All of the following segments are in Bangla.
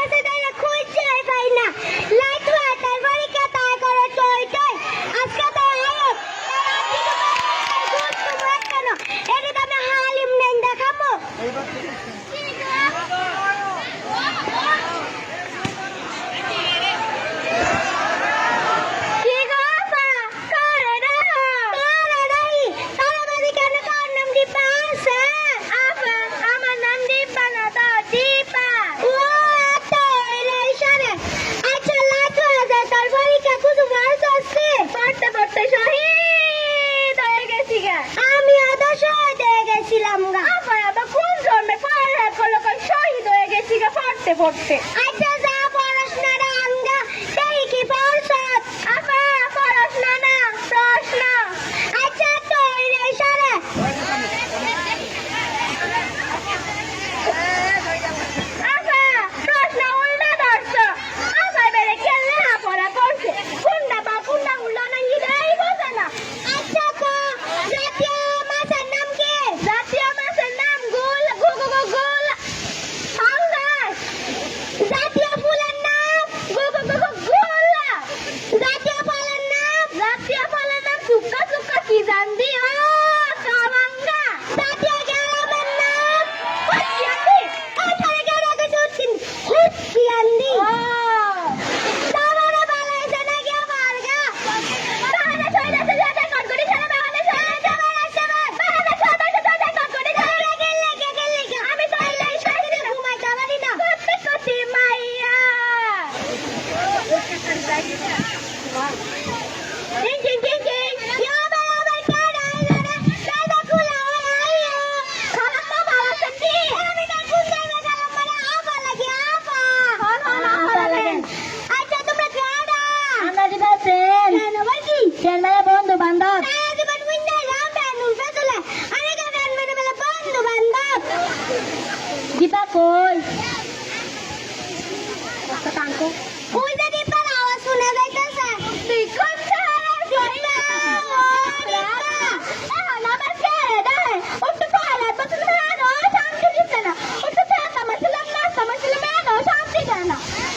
গেছে তাই খুঁজছে পাই না। লাইট ওয়াটার পরে কে তাই করে টই টই আজকে তো আয়ো কেন? এটা তো আমি হালিম নেন দেখাবো। শহীদ হয়ে গেছিলাম গা। আমার আবার কোন জন্মে পাল্লা করল শহীদ হয়ে গেছি গা পড়তে পড়তে। আচ্ছা কই? একটা কানকো কই দেখি তার আওয়াজ শুনে যাইতেছে? তুই কোন শহরের Farida Yeah.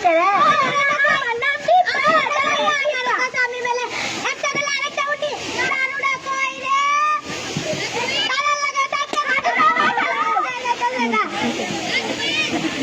será? ¡Para, para,